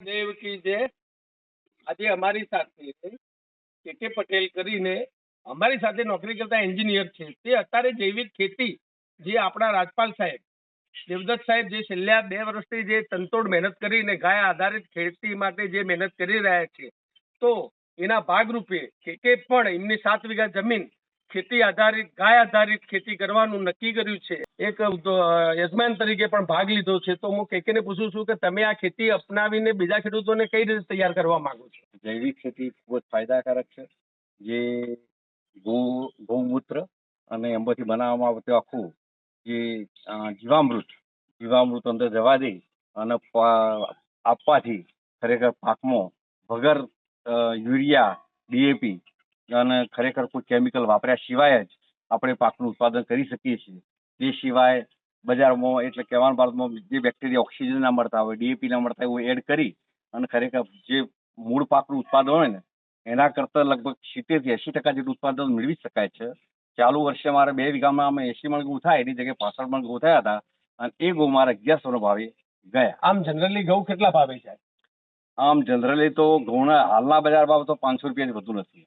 દેવ જે આજે અમારી સાથે કે કે પટેલ કરીને અમારી સાથે નોકરી કરતા એન્જિનિયર છે. તે અત્યારે જૈવિક ખેતી જે આપણા રાજપાલ સાહેબ, દેવદત્ત સાહેબ જે છેલ્લા બે વર્ષથી જે તંતોડ મહેનત કરીને ગાય આધારિત ખેતી માટે જે મહેનત કરી રહ્યા છે, તો એના ભાગરૂપે કે કે પણ એમની સાત વીઘા જમીન ખેતી આધારિત, ગાય આધારિત ખેતી કરવાનું નક્કી કર્યું છે. એક યજમાન તરીકે પણ ભાગ લીધો છે. તો હું કેકેને પૂછું છું કે તમે આ ખેતી અપનાવીને બીજા ખેડૂતોને કઈ રીતે તૈયાર કરવા માંગો છો? જૈવિક ખેતી ખૂબ જ ફાયદાકારક છે. જે ગૌ, ગૌમૂત્ર અને એમાંથી બનાવવામાં આવતું આખું જે જીવામૃત જીવામૃત અંદર જવા દે અને આપવાથી ખરેખર પાકમાં વગર યુરિયા ડીએપી અને ખરેખર કોઈ કેમિકલ વાપર્યા સિવાય જ આપણે પાકનું ઉત્પાદન કરી શકીએ છીએ. તે સિવાય બજારમાં એટલે કહેવાનો ભારતમાં જે બેક્ટેરિયા ઓક્સિજન ના મળતા હોય ડીએપી ના મળતા હોય એડ કરી અને ખરેખર જે મૂળ પાકનું ઉત્પાદન હોય ને એના કરતાં લગભગ સિત્તેરથી એસી ટકા જેટલું ઉત્પાદન મેળવી શકાય છે. ચાલુ વર્ષે મારે બે વીઘામાં અમે એસી મણ ઘઉં થાય એની જગ્યાએ પાસઠ મણ ઘઉં થયા હતા અને એ ગૌ મારે અગિયારસો ભાવે ગયા. આમ જનરલી ઘઉં કેટલા ભાવે છે? આમ જનરલી તો ઘઉંના હાલના બજાર ભાવ તો પાંચસો રૂપિયાથી વધુ નથી.